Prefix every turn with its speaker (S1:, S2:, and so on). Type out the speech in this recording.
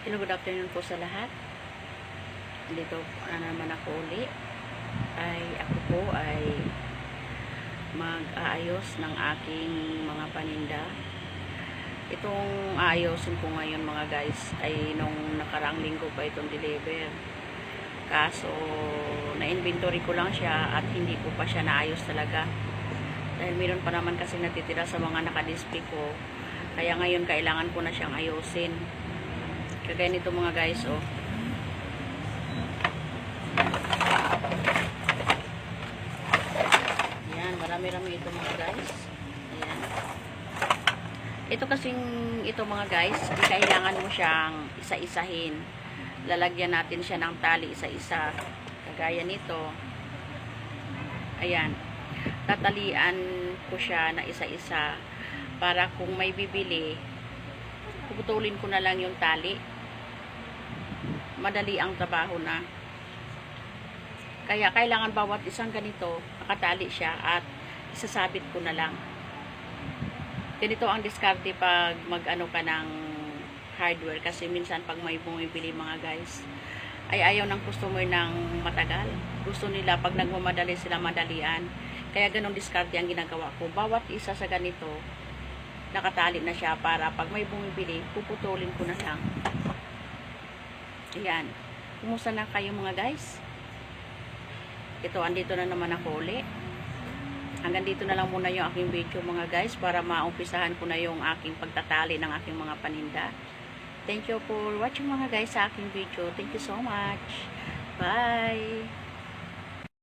S1: Hello, good afternoon po sa lahat. Dito na naman ako uli. Ay, ako po ay mag-aayos ng aking mga paninda. Itong aayosin ko ngayon mga guys ay nung nakaraang linggo pa itong deliver. Kaso, na-inventory ko lang siya at hindi ko pa siya naayos talaga. Dahil meron pa naman kasi natitira sa mga nakadisplay ko. Kaya ngayon kailangan ko na siyang ayusin. Kagaya nito mga guys, oh. Ayan, marami-rami ito mga guys. Ayan. Ito kasing, ito mga guys, kailangan mo siyang isa-isahin. Lalagyan natin siya ng tali isa-isa. Kagaya nito. Ayan. Tatalian ko siya na isa-isa para kung may bibili, puputulin ko na lang yung tali. Madali ang trabaho na. Kaya kailangan bawat isang ganito, nakatali siya at isasabit ko na lang. Ganito ang diskarte pag mag-ano ka ng hardware kasi minsan pag may bumibili mga guys ay ayaw ng customer ng matagal. Gusto nila pag nagmamadali sila madalian. Kaya ganong diskarte ang ginagawa ko. Bawat isa sa ganito, nakatali na siya para pag may bumibili, puputulin ko na lang. Ayan. Kumusta na kayo mga guys? Ito, andito na naman ako uli. Hanggang dito na lang muna yung aking video mga guys para maumpisahan ko na yung aking pagtatali ng aking mga paninda. Thank you for watching mga guys sa aking video. Thank you so much. Bye!